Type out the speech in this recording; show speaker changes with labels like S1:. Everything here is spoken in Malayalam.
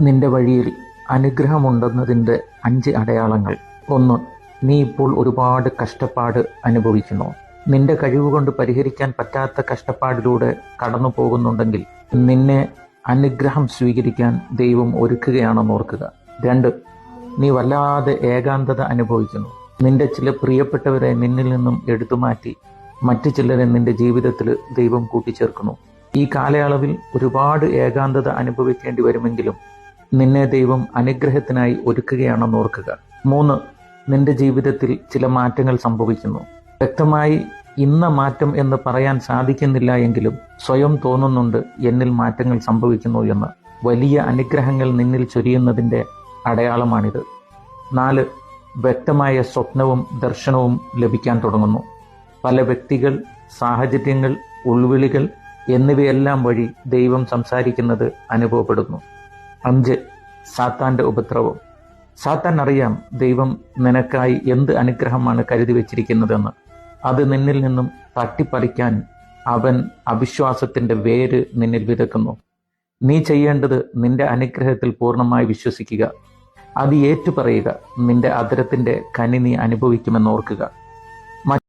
S1: നിന്റെ വഴിയിൽ അനുഗ്രഹമുണ്ടെന്നതിന്റെ അഞ്ച് അടയാളങ്ങൾ. ഒന്ന് നീ ഇപ്പോൾ ഒരുപാട് കഷ്ടപ്പാട് അനുഭവിക്കുന്നു. നിന്റെ കഴിവുകൊണ്ട് പരിഹരിക്കാൻ പറ്റാത്ത കഷ്ടപ്പാടിലൂടെ കടന്നു പോകുന്നുണ്ടെങ്കിൽ നിന്നെ അനുഗ്രഹം സ്വീകരിക്കാൻ ദൈവം ഒരുക്കുകയാണെന്ന് ഓർക്കുക. രണ്ട് നീ വല്ലാതെ ഏകാന്തത അനുഭവിക്കുന്നു. നിന്റെ ചില പ്രിയപ്പെട്ടവരെ നിന്നിൽ നിന്നും എടുത്തുമാറ്റി മറ്റു ചിലരെ നിന്റെ ജീവിതത്തിൽ ദൈവം കൂട്ടിച്ചേർക്കുന്നു. ഈ കാലയളവിൽ ഒരുപാട് ഏകാന്തത അനുഭവിക്കേണ്ടി വരുമെങ്കിലും നിന്നെ ദൈവം അനുഗ്രഹത്തിനായി ഒരുക്കുകയാണെന്ന് ഓർക്കുക. മൂന്ന് നിന്റെ ജീവിതത്തിൽ ചില മാറ്റങ്ങൾ സംഭവിക്കുന്നു. വ്യക്തമായി ഇന്ന മാറ്റം എന്ന് പറയാൻ സാധിക്കുന്നില്ല എങ്കിലും സ്വയം തോന്നുന്നുണ്ട് എന്നിൽ മാറ്റങ്ങൾ സംഭവിക്കുന്നു എന്ന്. വലിയ അനുഗ്രഹങ്ങൾ നിന്നിൽ ചൊരിയുന്നതിന്റെ അടയാളമാണിത്. നാല് വ്യക്തമായ സ്വപ്നവും ദർശനവും ലഭിക്കാൻ തുടങ്ങുന്നു. പല വ്യക്തികൾ സാഹചര്യങ്ങൾ ഉൾവിളികൾ എന്നിവയെല്ലാം വഴി ദൈവം സംസാരിക്കുന്നത് അനുഭവപ്പെടുന്നു. അഞ്ച്. സാത്താന്റെ ഉപദ്രവം. സാത്താൻ അറിയാം ദൈവം നിനക്കായി എന്ത് അനുഗ്രഹമാണ് കരുതി വച്ചിരിക്കുന്നതെന്ന്. അത് നിന്നിൽ നിന്നും തട്ടിപ്പറിക്കാൻ അവൻ അവിശ്വാസത്തിന്റെ വേര് നിന്നിൽ വിതക്കുന്നു നീ ചെയ്യേണ്ടത് നിന്റെ അനുഗ്രഹത്തിൽ പൂർണമായി വിശ്വസിക്കുക. അത് ഏറ്റുപറയുക. നിന്റെ അതിരത്തിന്റെ കനി നീ അനുഭവിക്കുമെന്ന് ഓർക്കുക.